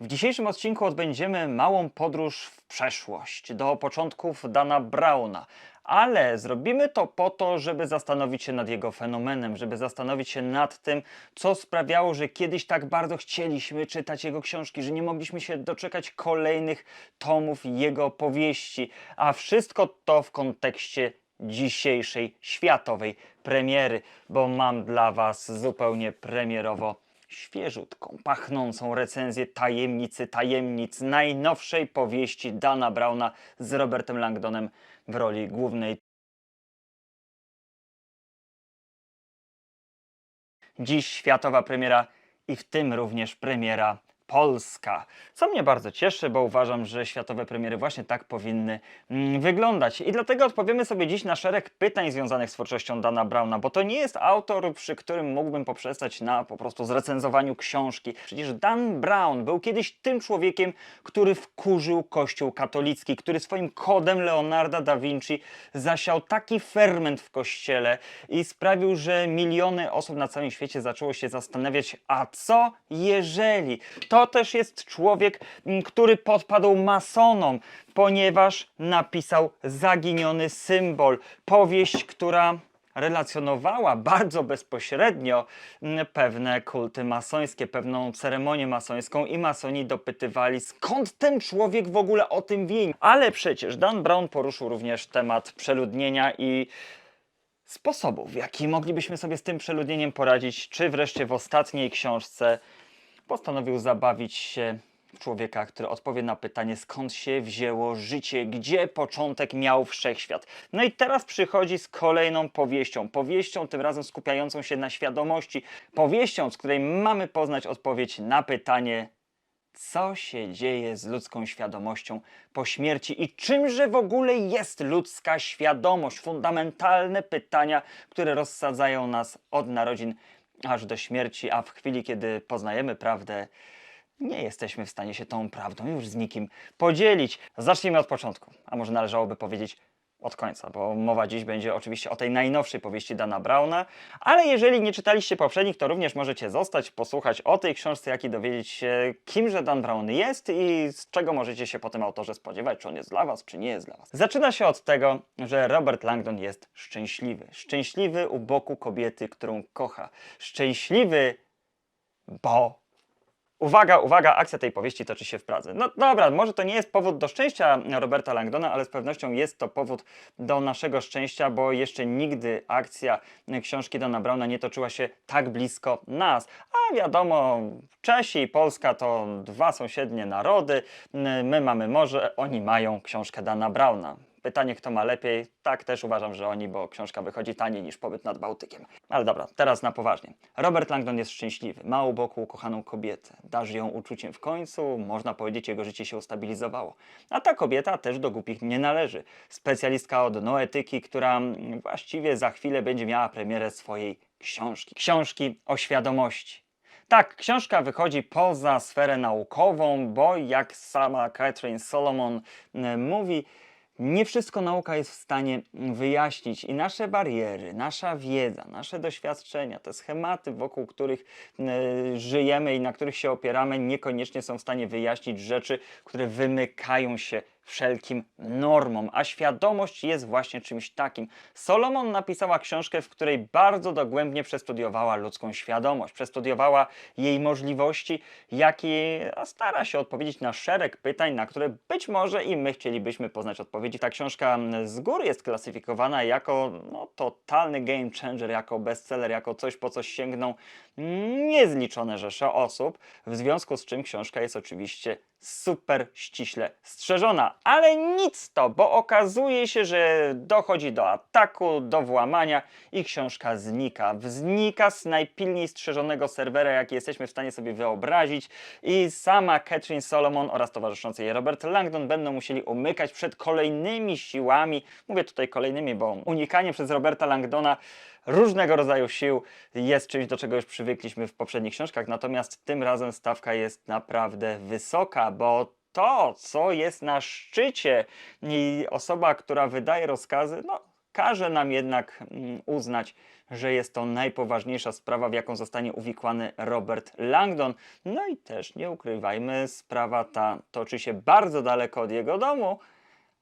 W dzisiejszym odcinku odbędziemy małą podróż w przeszłość, do początków Dana Browna. Ale zrobimy to po to, żeby zastanowić się nad jego fenomenem, żeby zastanowić się nad tym, co sprawiało, że kiedyś tak bardzo chcieliśmy czytać jego książki, że nie mogliśmy się doczekać kolejnych tomów jego powieści. A wszystko to w kontekście dzisiejszej światowej premiery, bo mam dla Was zupełnie premierowo świeżutką, pachnącą recenzję tajemnicy tajemnic najnowszej powieści Dana Browna z Robertem Langdonem w roli głównej. Dziś światowa premiera i w tym również premiera polska. Co mnie bardzo cieszy, bo uważam, że światowe premiery właśnie tak powinny mm, wyglądać. I dlatego odpowiemy sobie dziś na szereg pytań związanych z twórczością Dana Browna, bo to nie jest autor, przy którym mógłbym poprzestać na po prostu zrecenzowaniu książki. Przecież Dan Brown był kiedyś tym człowiekiem, który wkurzył Kościół katolicki, który swoim kodem Leonarda da Vinci zasiał taki ferment w kościele i sprawił, że miliony osób na całym świecie zaczęło się zastanawiać, a co jeżeli? To też jest człowiek, m, który podpadł masonom, ponieważ napisał Zaginiony symbol. Powieść, która relacjonowała bardzo bezpośrednio m, pewne kulty masońskie, pewną ceremonię masońską i masoni dopytywali skąd ten człowiek w ogóle o tym wie. Ale przecież Dan Brown poruszył również temat przeludnienia i sposobów, w jaki moglibyśmy sobie z tym przeludnieniem poradzić, czy wreszcie w ostatniej książce postanowił zabawić się w człowieka, który odpowie na pytanie, skąd się wzięło życie, gdzie początek miał wszechświat. No i teraz przychodzi z kolejną powieścią. Powieścią tym razem skupiającą się na świadomości. Powieścią, z której mamy poznać odpowiedź na pytanie, co się dzieje z ludzką świadomością po śmierci i czymże w ogóle jest ludzka świadomość? Fundamentalne pytania, które rozsadzają nas od narodzin aż do śmierci, a w chwili, kiedy poznajemy prawdę, nie jesteśmy w stanie się tą prawdą już z nikim podzielić. Zacznijmy od początku, a może należałoby powiedzieć od końca, bo mowa dziś będzie oczywiście o tej najnowszej powieści Dana Browna, ale jeżeli nie czytaliście poprzednich, to również możecie zostać, posłuchać o tej książce, jak i dowiedzieć się, kimże Dan Brown jest i z czego możecie się po tym autorze spodziewać, czy on jest dla was, czy nie jest dla was. Zaczyna się od tego, że Robert Langdon jest szczęśliwy. Szczęśliwy u boku kobiety, którą kocha. Szczęśliwy, bo Uwaga, uwaga, akcja tej powieści toczy się w Pradze. No dobra, może to nie jest powód do szczęścia Roberta Langdona, ale z pewnością jest to powód do naszego szczęścia, bo jeszcze nigdy akcja książki Dana Browna nie toczyła się tak blisko nas. A wiadomo, Czesi i Polska to dwa sąsiednie narody. My mamy morze, oni mają książkę Dana Browna. Pytanie, kto ma lepiej? Tak, też uważam, że oni, bo książka wychodzi taniej niż pobyt nad Bałtykiem. Ale dobra, teraz na poważnie. Robert Langdon jest szczęśliwy, ma u boku ukochaną kobietę, darzy ją uczuciem w końcu, można powiedzieć, jego życie się ustabilizowało. A ta kobieta też do głupich nie należy. Specjalistka od noetyki, która właściwie za chwilę będzie miała premierę swojej książki. Książki o świadomości. Tak, książka wychodzi poza sferę naukową, bo jak sama Catherine Solomon mm, mówi, nie wszystko nauka jest w stanie wyjaśnić i nasze bariery, nasza wiedza, nasze doświadczenia, te schematy, wokół których e, żyjemy i na których się opieramy, niekoniecznie są w stanie wyjaśnić rzeczy, które wymykają się wszelkim normom, a świadomość jest właśnie czymś takim. Solomon napisała książkę, w której bardzo dogłębnie przestudiowała ludzką świadomość, przestudiowała jej możliwości, jak i stara się odpowiedzieć na szereg pytań, na które być może i my chcielibyśmy poznać odpowiedzi. Ta książka mm, z góry jest klasyfikowana jako no, totalny game changer, jako bestseller, jako coś, po co sięgną niezliczone rzesze osób, w związku z czym książka jest oczywiście super ściśle strzeżona. Ale nic to, bo okazuje się, że dochodzi do ataku, do włamania i książka znika. Znika z najpilniej strzeżonego serwera, jaki jesteśmy w stanie sobie wyobrazić i sama Catherine Solomon oraz towarzyszący jej Robert Langdon będą musieli umykać przed kolejnymi siłami, mówię tutaj kolejnymi, bo unikanie przez Roberta Langdona różnego rodzaju sił jest czymś, do czego już przywykliśmy w poprzednich książkach, natomiast tym razem stawka jest naprawdę wysoka, bo to, co jest na szczycie i osoba, która wydaje rozkazy, no każe nam jednak mm, uznać, że jest to najpoważniejsza sprawa, w jaką zostanie uwikłany Robert Langdon. No i też nie ukrywajmy, sprawa ta toczy się bardzo daleko od jego domu,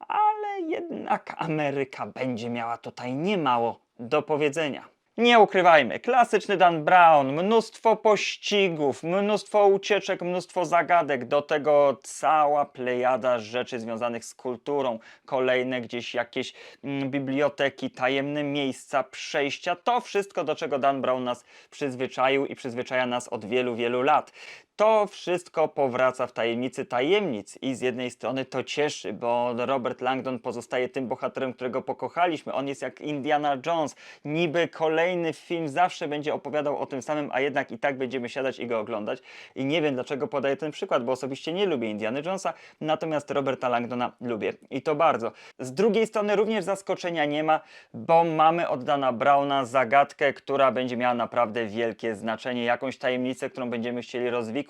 ale jednak Ameryka będzie miała tutaj niemało do powiedzenia. Nie ukrywajmy, klasyczny Dan Brown, mnóstwo pościgów, mnóstwo ucieczek, mnóstwo zagadek, do tego cała plejada rzeczy związanych z kulturą, kolejne gdzieś jakieś mm, biblioteki, tajemne miejsca, przejścia, to wszystko, do czego Dan Brown nas przyzwyczaił i przyzwyczaja nas od wielu, wielu lat. To wszystko powraca w tajemnicy tajemnic i z jednej strony to cieszy, bo Robert Langdon pozostaje tym bohaterem, którego pokochaliśmy. On jest jak Indiana Jones. Niby kolejny film zawsze będzie opowiadał o tym samym, a jednak i tak będziemy siadać i go oglądać. I nie wiem dlaczego podaję ten przykład, bo osobiście nie lubię Indiana Jonesa, natomiast Roberta Langdona lubię i to bardzo. Z drugiej strony również zaskoczenia nie ma, bo mamy od Dana Browna zagadkę, która będzie miała naprawdę wielkie znaczenie, jakąś tajemnicę, którą będziemy chcieli rozwikłać,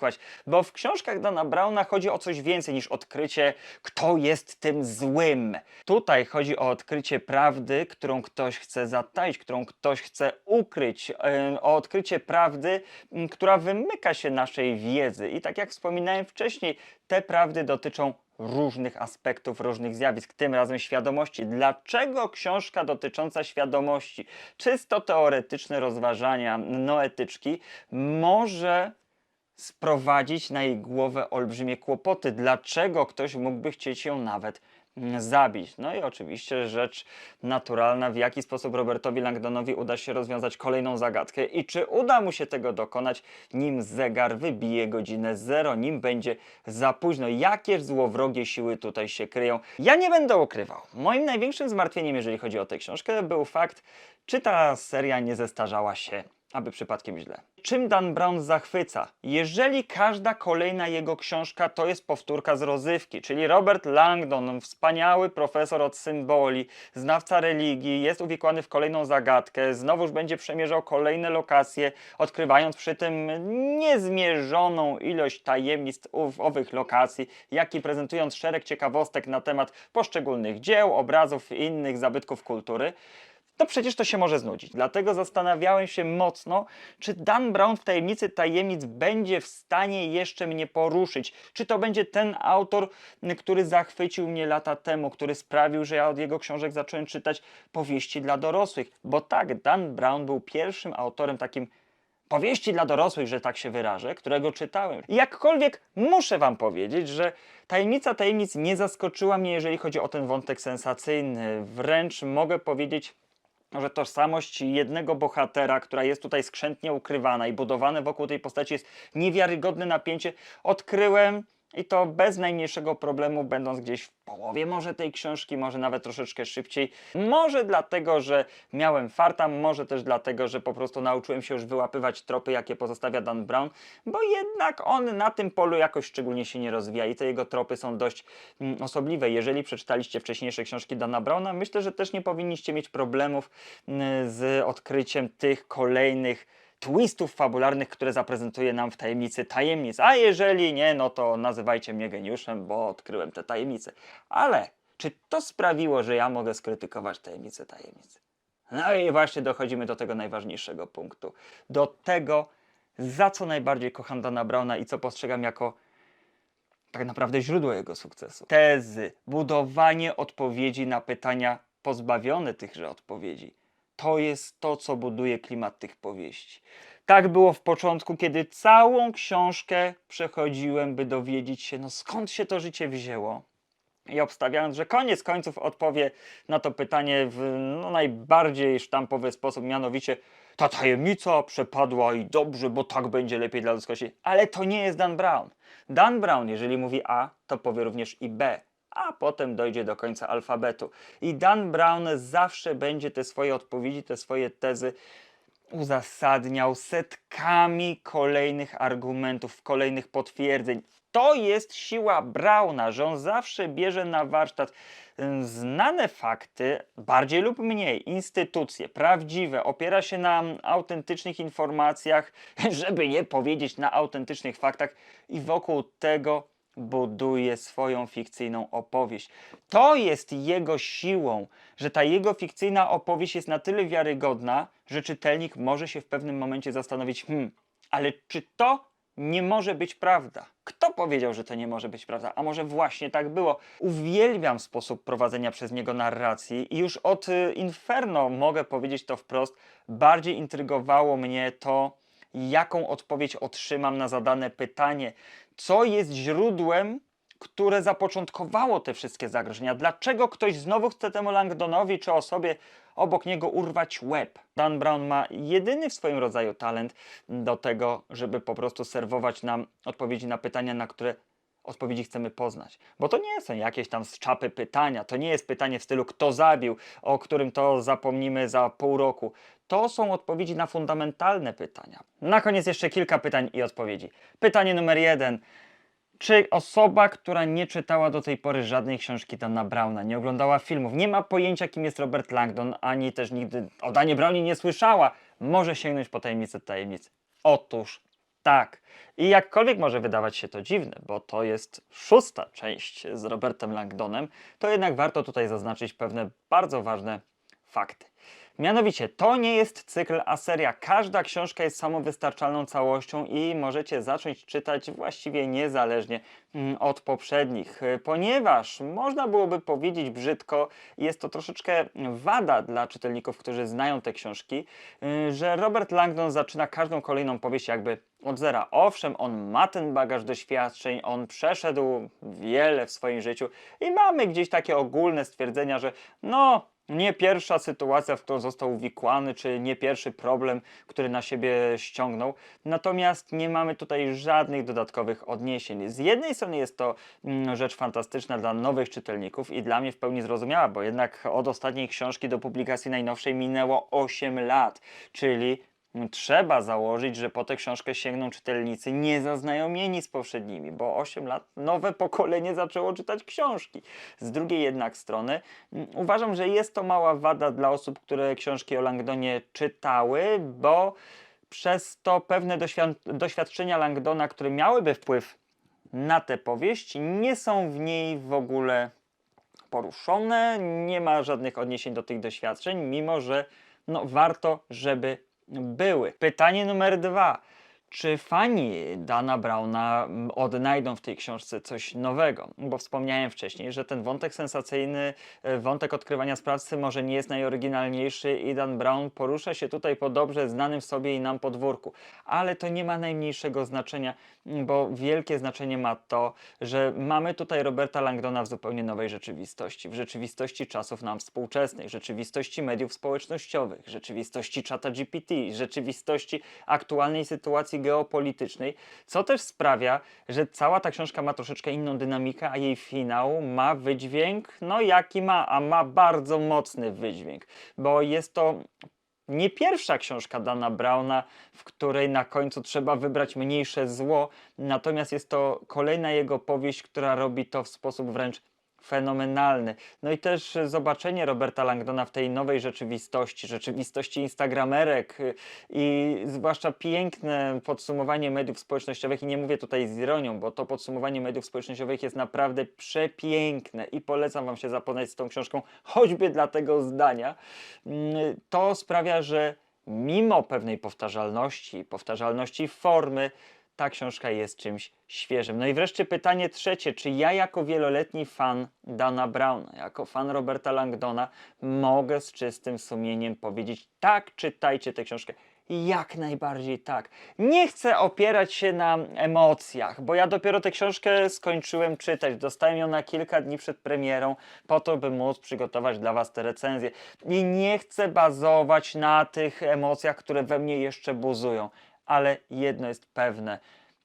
bo w książkach Dana Browna chodzi o coś więcej niż odkrycie, kto jest tym złym. Tutaj chodzi o odkrycie prawdy, którą ktoś chce zataić, którą ktoś chce ukryć, o odkrycie prawdy, która wymyka się naszej wiedzy. I tak jak wspominałem wcześniej, te prawdy dotyczą różnych aspektów, różnych zjawisk, tym razem świadomości. Dlaczego książka dotycząca świadomości, czysto teoretyczne rozważania noetyczki, może sprowadzić na jej głowę olbrzymie kłopoty? Dlaczego ktoś mógłby chcieć ją nawet mm, zabić? No i oczywiście rzecz naturalna, w jaki sposób Robertowi Langdonowi uda się rozwiązać kolejną zagadkę i czy uda mu się tego dokonać, nim zegar wybije godzinę zero, nim będzie za późno. Jakież złowrogie siły tutaj się kryją. Ja nie będę ukrywał. Moim największym zmartwieniem, jeżeli chodzi o tę książkę, był fakt, czy ta seria nie zestarzała się aby przypadkiem źle. Czym Dan Brown zachwyca? Jeżeli każda kolejna jego książka to jest powtórka z rozrywki, czyli Robert Langdon, wspaniały profesor od symboli, znawca religii, jest uwikłany w kolejną zagadkę, znowuż będzie przemierzał kolejne lokacje, odkrywając przy tym niezmierzoną ilość tajemnic owych lokacji, jak i prezentując szereg ciekawostek na temat poszczególnych dzieł, obrazów i innych zabytków kultury to przecież to się może znudzić. Dlatego zastanawiałem się mocno, czy Dan Brown w Tajemnicy Tajemnic będzie w stanie jeszcze mnie poruszyć. Czy to będzie ten autor, który zachwycił mnie lata temu, który sprawił, że ja od jego książek zacząłem czytać powieści dla dorosłych. Bo tak, Dan Brown był pierwszym autorem takim powieści dla dorosłych, że tak się wyrażę, którego czytałem. Jakkolwiek muszę wam powiedzieć, że Tajemnica Tajemnic nie zaskoczyła mnie, jeżeli chodzi o ten wątek sensacyjny. Wręcz mogę powiedzieć, że tożsamość jednego bohatera, która jest tutaj skrzętnie ukrywana i budowane wokół tej postaci jest niewiarygodne napięcie, odkryłem i to bez najmniejszego problemu, będąc gdzieś w połowie może tej książki, może nawet troszeczkę szybciej. Może dlatego, że miałem farta, może też dlatego, że po prostu nauczyłem się już wyłapywać tropy, jakie pozostawia Dan Brown, bo jednak on na tym polu jakoś szczególnie się nie rozwija i te jego tropy są dość mm, osobliwe. Jeżeli przeczytaliście wcześniejsze książki Dana Browna, myślę, że też nie powinniście mieć problemów mm, z odkryciem tych kolejnych twistów fabularnych, które zaprezentuje nam w tajemnicy tajemnic. A jeżeli nie, no to nazywajcie mnie geniuszem, bo odkryłem te tajemnice. Ale czy to sprawiło, że ja mogę skrytykować tajemnicę tajemnic? No i właśnie dochodzimy do tego najważniejszego punktu. Do tego, za co najbardziej kocham Dana Browna i co postrzegam jako tak naprawdę źródło jego sukcesu. Tezy, budowanie odpowiedzi na pytania pozbawione tychże odpowiedzi. To jest to, co buduje klimat tych powieści. Tak było w początku, kiedy całą książkę przechodziłem, by dowiedzieć się, no skąd się to życie wzięło. I obstawiając, że koniec końców odpowie na to pytanie w no, najbardziej sztampowy sposób, mianowicie ta tajemnica przepadła i dobrze, bo tak będzie lepiej dla ludzkości. Ale to nie jest Dan Brown. Dan Brown, jeżeli mówi A, to powie również i B, a potem dojdzie do końca alfabetu. I Dan Brown zawsze będzie te swoje odpowiedzi, te swoje tezy uzasadniał setkami kolejnych argumentów, kolejnych potwierdzeń. To jest siła Brauna, że on zawsze bierze na warsztat znane fakty, bardziej lub mniej, instytucje prawdziwe, opiera się na autentycznych informacjach, żeby nie powiedzieć na autentycznych faktach i wokół tego buduje swoją fikcyjną opowieść. To jest jego siłą, że ta jego fikcyjna opowieść jest na tyle wiarygodna, że czytelnik może się w pewnym momencie zastanowić, hmm, ale czy to nie może być prawda? Kto powiedział, że to nie może być prawda? A może właśnie tak było? Uwielbiam sposób prowadzenia przez niego narracji i już od y, Inferno mogę powiedzieć to wprost. Bardziej intrygowało mnie to, jaką odpowiedź otrzymam na zadane pytanie, co jest źródłem, które zapoczątkowało te wszystkie zagrożenia. Dlaczego ktoś znowu chce temu Langdonowi czy osobie obok niego urwać łeb? Dan Brown ma jedyny w swoim rodzaju talent do tego, żeby po prostu serwować nam odpowiedzi na pytania, na które odpowiedzi chcemy poznać. Bo to nie są jakieś tam z czapy pytania, to nie jest pytanie w stylu kto zabił, o którym to zapomnimy za pół roku. To są odpowiedzi na fundamentalne pytania. Na koniec jeszcze kilka pytań i odpowiedzi. Pytanie numer jeden. Czy osoba, która nie czytała do tej pory żadnej książki Dana Browna, nie oglądała filmów, nie ma pojęcia kim jest Robert Langdon, ani też nigdy o Danie Brownie nie słyszała, może sięgnąć po tajemnicę tajemnic? Otóż tak. I jakkolwiek może wydawać się to dziwne, bo to jest szósta część z Robertem Langdonem, to jednak warto tutaj zaznaczyć pewne bardzo ważne fakty. Mianowicie, to nie jest cykl, a seria. Każda książka jest samowystarczalną całością i możecie zacząć czytać właściwie niezależnie mm, od poprzednich, ponieważ można byłoby powiedzieć brzydko, jest to troszeczkę wada dla czytelników, którzy znają te książki, y, że Robert Langdon zaczyna każdą kolejną powieść jakby od zera. Owszem, on ma ten bagaż doświadczeń, on przeszedł wiele w swoim życiu i mamy gdzieś takie ogólne stwierdzenia, że no, nie pierwsza sytuacja, w którą został uwikłany, czy nie pierwszy problem, który na siebie ściągnął. Natomiast nie mamy tutaj żadnych dodatkowych odniesień. Z jednej strony jest to mm, rzecz fantastyczna dla nowych czytelników i dla mnie w pełni zrozumiała, bo jednak od ostatniej książki do publikacji najnowszej minęło 8 lat, czyli Trzeba założyć, że po tę książkę sięgną czytelnicy niezaznajomieni z poprzednimi, bo 8 lat nowe pokolenie zaczęło czytać książki. Z drugiej jednak strony mm, uważam, że jest to mała wada dla osób, które książki o Langdonie czytały, bo przez to pewne doświadczenia Langdona, które miałyby wpływ na tę powieść, nie są w niej w ogóle poruszone, nie ma żadnych odniesień do tych doświadczeń, mimo że no, warto, żeby były. Pytanie numer dwa. Czy fani Dana Browna odnajdą w tej książce coś nowego? Bo wspomniałem wcześniej, że ten wątek sensacyjny, e, wątek odkrywania sprawcy może nie jest najoryginalniejszy i Dan Brown porusza się tutaj po dobrze znanym sobie i nam podwórku. Ale to nie ma najmniejszego znaczenia, bo wielkie znaczenie ma to, że mamy tutaj Roberta Langdona w zupełnie nowej rzeczywistości. W rzeczywistości czasów nam współczesnych, rzeczywistości mediów społecznościowych, rzeczywistości czata GPT, rzeczywistości aktualnej sytuacji geopolitycznej, co też sprawia, że cała ta książka ma troszeczkę inną dynamikę, a jej finał ma wydźwięk, no jaki ma, a ma bardzo mocny wydźwięk, bo jest to nie pierwsza książka Dana Browna, w której na końcu trzeba wybrać mniejsze zło, natomiast jest to kolejna jego powieść, która robi to w sposób wręcz fenomenalny. No i też zobaczenie Roberta Langdona w tej nowej rzeczywistości, rzeczywistości instagramerek y, i zwłaszcza piękne podsumowanie mediów społecznościowych i nie mówię tutaj z ironią, bo to podsumowanie mediów społecznościowych jest naprawdę przepiękne i polecam Wam się zapoznać z tą książką choćby dla tego zdania. Mm, to sprawia, że mimo pewnej powtarzalności, powtarzalności formy, ta książka jest czymś świeżym. No i wreszcie pytanie trzecie, czy ja jako wieloletni fan Dana Browna, jako fan Roberta Langdona mogę z czystym sumieniem powiedzieć tak, czytajcie tę książkę. Jak najbardziej tak. Nie chcę opierać się na emocjach, bo ja dopiero tę książkę skończyłem czytać. Dostałem ją na kilka dni przed premierą, po to, by móc przygotować dla Was te recenzje. I nie chcę bazować na tych emocjach, które we mnie jeszcze buzują ale jedno jest pewne.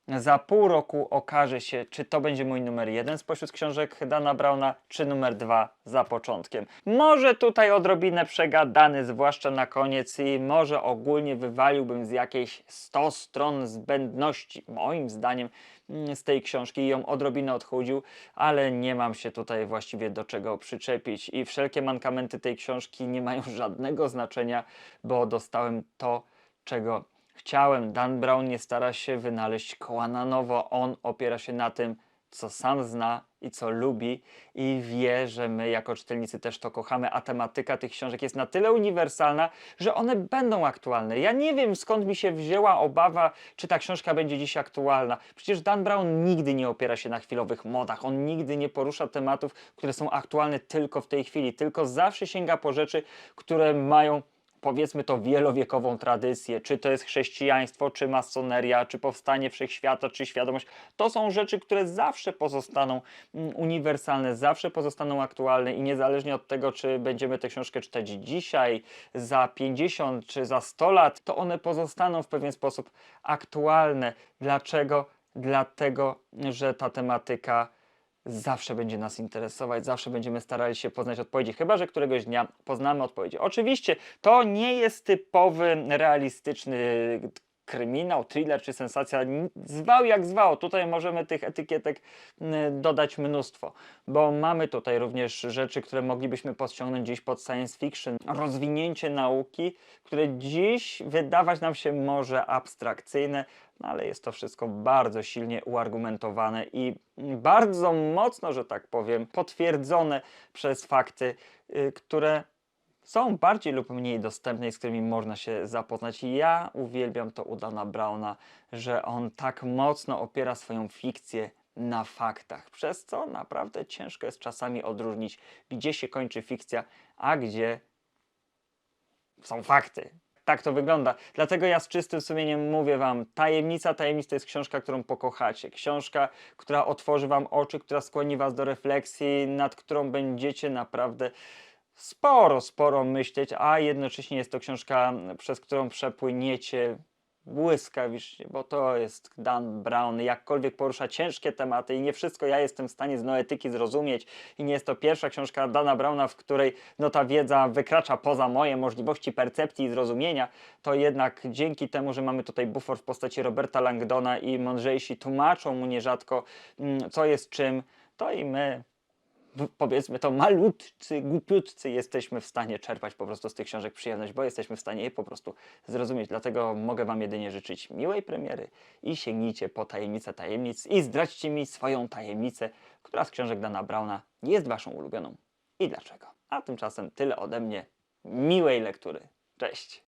Za pół roku okaże się, czy to będzie mój numer jeden spośród książek Dana Browna, czy numer dwa za początkiem. Może tutaj odrobinę przegadany, zwłaszcza na koniec, i może ogólnie wywaliłbym z jakiejś 100 stron zbędności, moim zdaniem, mm, z tej książki i ją odrobinę odchudził, ale nie mam się tutaj właściwie do czego przyczepić i wszelkie mankamenty tej książki nie mają żadnego znaczenia, bo dostałem to, czego chciałem. Dan Brown nie stara się wynaleźć koła na nowo. On opiera się na tym, co sam zna i co lubi i wie, że my jako czytelnicy też to kochamy, a tematyka tych książek jest na tyle uniwersalna, że one będą aktualne. Ja nie wiem skąd mi się wzięła obawa, czy ta książka będzie dziś aktualna. Przecież Dan Brown nigdy nie opiera się na chwilowych modach, on nigdy nie porusza tematów, które są aktualne tylko w tej chwili, tylko zawsze sięga po rzeczy, które mają powiedzmy to wielowiekową tradycję, czy to jest chrześcijaństwo, czy masoneria, czy powstanie wszechświata, czy świadomość, to są rzeczy, które zawsze pozostaną mm, uniwersalne, zawsze pozostaną aktualne i niezależnie od tego, czy będziemy tę książkę czytać dzisiaj, za 50 czy za 100 lat, to one pozostaną w pewien sposób aktualne. Dlaczego? Dlatego, że ta tematyka zawsze będzie nas interesować, zawsze będziemy starali się poznać odpowiedzi, chyba że któregoś dnia poznamy odpowiedzi. Oczywiście to nie jest typowy, realistyczny kryminał, thriller czy sensacja, zwał jak zwał. Tutaj możemy tych etykietek mm, dodać mnóstwo, bo mamy tutaj również rzeczy, które moglibyśmy podciągnąć dziś pod science fiction, rozwinięcie nauki, które dziś wydawać nam się może abstrakcyjne, no ale jest to wszystko bardzo silnie uargumentowane i bardzo mocno, że tak powiem, potwierdzone przez fakty, y, które są bardziej lub mniej dostępne i z którymi można się zapoznać. Ja uwielbiam to u Dana Browna, że on tak mocno opiera swoją fikcję na faktach, przez co naprawdę ciężko jest czasami odróżnić, gdzie się kończy fikcja, a gdzie są fakty. Tak to wygląda. Dlatego ja z czystym sumieniem mówię wam, Tajemnica Tajemnic to jest książka, którą pokochacie. Książka, która otworzy wam oczy, która skłoni was do refleksji, nad którą będziecie naprawdę sporo, sporo myśleć, a jednocześnie jest to książka, przez którą przepłyniecie błyskawicznie, bo to jest Dan Brown, jakkolwiek porusza ciężkie tematy i nie wszystko ja jestem w stanie z noetyki zrozumieć i nie jest to pierwsza książka Dana Browna, w której no ta wiedza wykracza poza moje możliwości percepcji i zrozumienia, to jednak dzięki temu, że mamy tutaj bufor w postaci Roberta Langdona i mądrzejsi tłumaczą mu nierzadko mm, co jest czym, to i my powiedzmy to malutcy, głupiutcy jesteśmy w stanie czerpać po prostu z tych książek przyjemność, bo jesteśmy w stanie je po prostu zrozumieć. Dlatego mogę Wam jedynie życzyć miłej premiery i sięgnijcie po tajemnicę tajemnic i zdradźcie mi swoją tajemnicę, która z książek Dana Browna jest Waszą ulubioną i dlaczego. A tymczasem tyle ode mnie. Miłej lektury. Cześć!